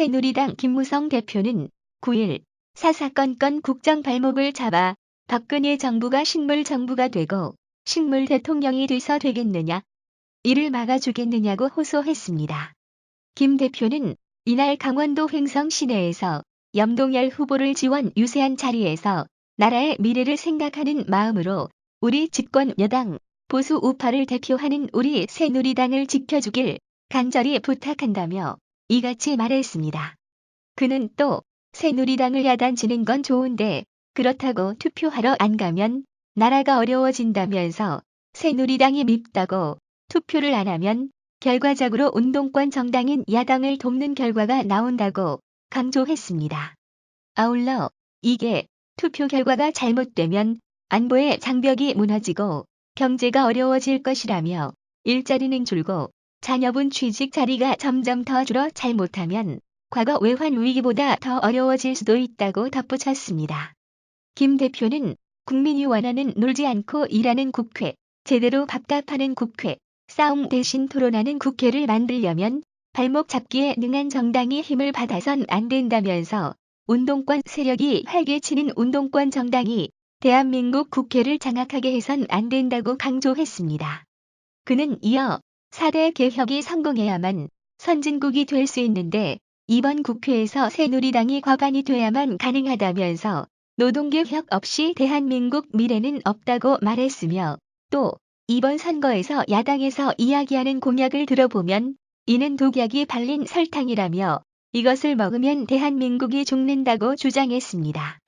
새누리당 김무성 대표는 9일 사사건건 국정 발목을 잡아 박근혜 정부가 식물 정부가 되고 식물 대통령이 돼서 되겠느냐 이를 막아주겠느냐고 호소했습니다. 김 대표는 이날 강원도 횡성 시내에서 염동열 후보를 지원 유세한 자리에서 나라의 미래를 생각하는 마음으로 우리 집권 여당 보수 우파를 대표하는 우리 새누리당을 지켜주길 간절히 부탁한다며 이같이 말했습니다. 그는 또 새누리당을 야단치는 건 좋은데 그렇다고 투표하러 안 가면 나라가 어려워진다면서 새누리당이 밉다고 투표를 안 하면 결과적으로 운동권 정당인 야당을 돕는 결과가 나온다고 강조했습니다. 아울러 이게 투표 결과가 잘못되면 안보의 장벽이 무너지고 경제가 어려워질 것이라며 일자리는 줄고 자녀분 취직 자리가 점점 더 줄어 잘못하면 과거 외환 위기보다 더 어려워질 수도 있다고 덧붙였습니다. 김 대표는 국민이 원하는 놀지 않고 일하는 국회, 제대로 밥값하는 국회, 싸움 대신 토론하는 국회를 만들려면 발목 잡기에 능한 정당이 힘을 받아선 안 된다면서 운동권 세력이 활개치는 운동권 정당이 대한민국 국회를 장악하게 해선 안 된다고 강조했습니다. 그는 이어 4대 개혁이 성공해야만 선진국이 될 수 있는데 이번 국회에서 새누리당이 과반이 돼야만 가능하다면서 노동개혁 없이 대한민국 미래는 없다고 말했으며 또 이번 선거에서 야당에서 이야기하는 공약을 들어보면 이는 독약이 발린 설탕이라며 이것을 먹으면 대한민국이 죽는다고 주장했습니다.